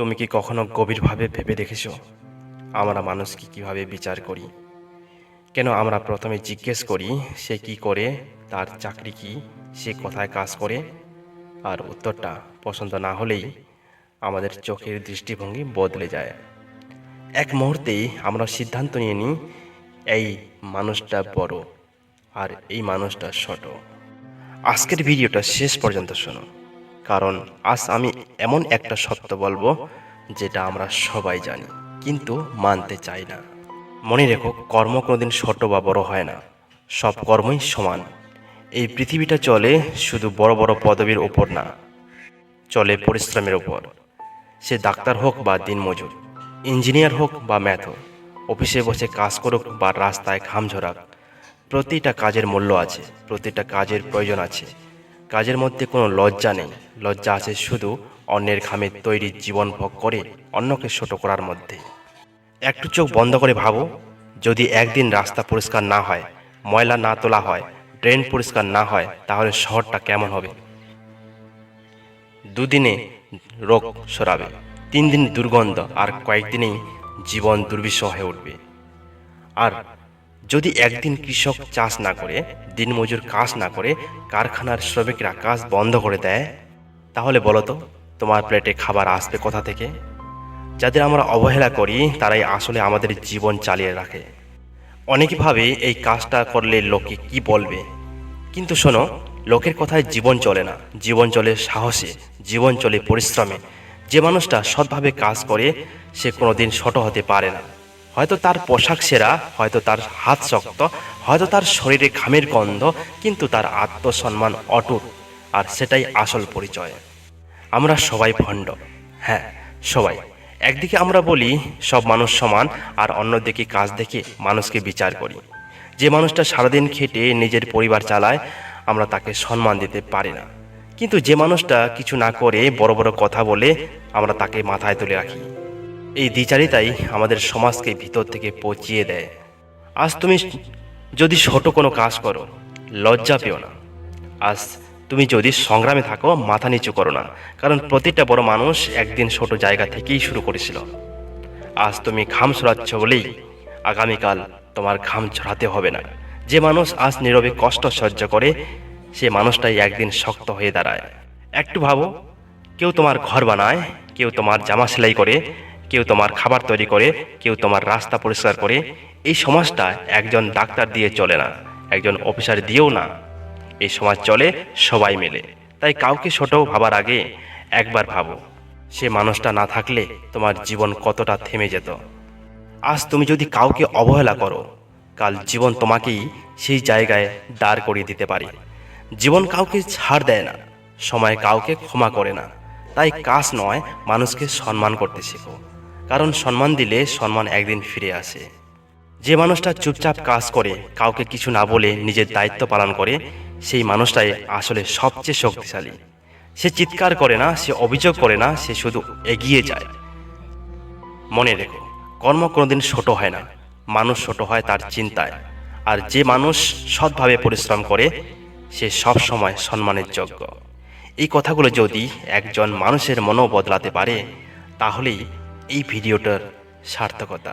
তুমি কি কখনো গভীরভাবে ভেবে দেখেছ? আমরা মানুষকে কীভাবে বিচার করি? কেন আমরা প্রথমে জিজ্ঞেস করি, সে কি করে? তার চাকরি কি? সে কোথায় কাজ করে? আর উত্তরটা পছন্দ না হলেই আমাদের চোখের দৃষ্টিভঙ্গি বদলে যায়। এক মুহূর্তেই আমরা সিদ্ধান্ত নিয়ে নিই, এই মানুষটা বড় আর এই মানুষটা ছোট। আজকের ভিডিওটা শেষ পর্যন্ত শোনো। কারণ আজ আমি এমন একটা সত্য বলব যেটা আমরা সবাই জানি, কিন্তু মানতে চাই না। মনে রেখো, কর্ম কোনোদিন ছোট বা বড় হয় না। সব কর্মই সমান। এই পৃথিবীটা চলে শুধু বড় বড় পদবীর ওপর না, চলে পরিশ্রমের ওপর। সে ডাক্তার হোক বা দিনমজুর ইঞ্জিনিয়ার হোক বা ম্যাথর অফিসে বসে কাজ করুক বা রাস্তায় ঘাম ঝরাক প্রতিটা কাজের মূল্য আছে, প্রতিটা কাজের প্রয়োজন আছে। কাজের মধ্যে কোনো লজ্জা নেই। লজ্জা আছে শুধু অন্যের ঘামে তৈরি জীবন ভোগ করে অন্যকে ছোট করার মধ্যে। একটু চোখ বন্ধ করে ভাবো, যদি একদিন রাস্তা পরিষ্কার না হয়, ময়লা না তোলা হয়, ড্রেন পরিষ্কার না হয়, তাহলে শহরটা কেমন হবে? দুদিনে রোগ সরাবে তিন দিন দুর্গন্ধ, আর কয়েকদিনেই জীবন দুর্বিষহ হয়ে উঠবে। আর যদি একদিন কৃষক চাষ না করে, দিনমজুর কাজ না করে, কারখানার শ্রমিকরা কাজ বন্ধ করে দেয়, তাহলে বলো তো, তোমার প্লেটে খাবার আসবে কোথা থেকে? যাদের আমরা অবহেলা করি, তারাই আসলে আমাদের জীবন চালিয়ে রাখে। অনেকে ভাবে এই কাজটা করলে লোকে কি বলবে? কিন্তু শোনো, লোকের কথায় জীবন চলে না। জীবন চলে সাহসে, জীবন চলে পরিশ্রমে। যে মানুষটা সৎভাবে কাজ করে, সে কোনোদিন ছোট হতে পারে না। হয়তো তার পোশাক সেরা, হয়তো তার হাত শক্ত, হয়তো তার শরীরে ঘামের গন্ধ, কিন্তু তার আত্মসম্মান অটুট, আর সেটাই আসল পরিচয়। আমরা সবাই ভণ্ড। হ্যাঁ সবাই। একদিকে আমরা বলি, সব মানুষ সমান, আর অন্যদিকে কাজ দেখে মানুষকে বিচার করি। যে মানুষটা সারাদিন খেটে নিজের পরিবার চালায়, আমরা তাকে সম্মান দিতে পারি না। কিন্তু যে মানুষটা কিছু না করে বড় বড় কথা বলে, আমরা তাকে মাথায় তুলে রাখি। এই দ্বিচারিতাই আমাদের সমাজকে ভিতর থেকে পচিয়ে দেয়। আজ তুমি যদি ছোট কোনো কাজ করো, লজ্জা পেও না। আজ তুমি যদি সংগ্রামে থাকো, মাথা নিচু করো না। কারণ প্রতিটা বড় মানুষ একদিন ছোট জায়গা থেকেই শুরু করেছিল। আজ তুমি ঘাম ছড়াচ্ছ বলেই আগামীকাল তোমার ঘাম ছড়াতে হবে না। যে মানুষ আজ নীরবে কষ্ট সহ্য করে, সে মানুষটাই একদিন শক্ত হয়ে দাঁড়ায়। একটু ভাবো, কেউ তোমার ঘর বানায়, কেউ তোমার জামা সেলাই করে কেউ তোমার খাবার তৈরি করে, কেউ তোমার রাস্তা পরিষ্কার করে, এই সমাজটা একজন ডাক্তার দিয়ে চলে না, একজন অফিসার দিয়েও না। এই সমাজ চলে সবাই মিলে। তাই কাউকে ছোট ভাবার আগে একবার ভাবো, সে মানুষটা না থাকলে তোমার জীবন কতটা থেমে যেত। আজ তুমি যদি কাউকে অবহেলা করো, কাল জীবন তোমাকেই সেই জায়গায় দাঁড় করিয়ে দিতে পারে। জীবন কাউকে ছাড় দেয় না, সময় কাউকে ক্ষমা করে না। তাই কাজ নয়, মানুষকে সম্মান করতে শেখো। কারণ সম্মান দিলে সম্মান একদিন ফিরে আসে। যে মানুষটা চুপচাপ কাজ করে, কাউকে কিছু না বলে নিজের দায়িত্ব পালন করে, সেই মানুষটাই আসলে সবচেয়ে শক্তিশালী। সে চিৎকার করে না, সে অভিযোগ করে না, সে শুধু এগিয়ে যায়। মনে রেখো, কর্ম কোনোদিন ছোট হয় না। মানুষ ছোট হয় তার চিন্তায়। আর যে মানুষ সৎভাবে পরিশ্রম করে, সে সব সময় সম্মানের যোগ্য। এই কথাগুলো যদি একজন মানুষের মনও বদলাতে পারে, তাহলেই এই ভিডিওটার সার্থকতা।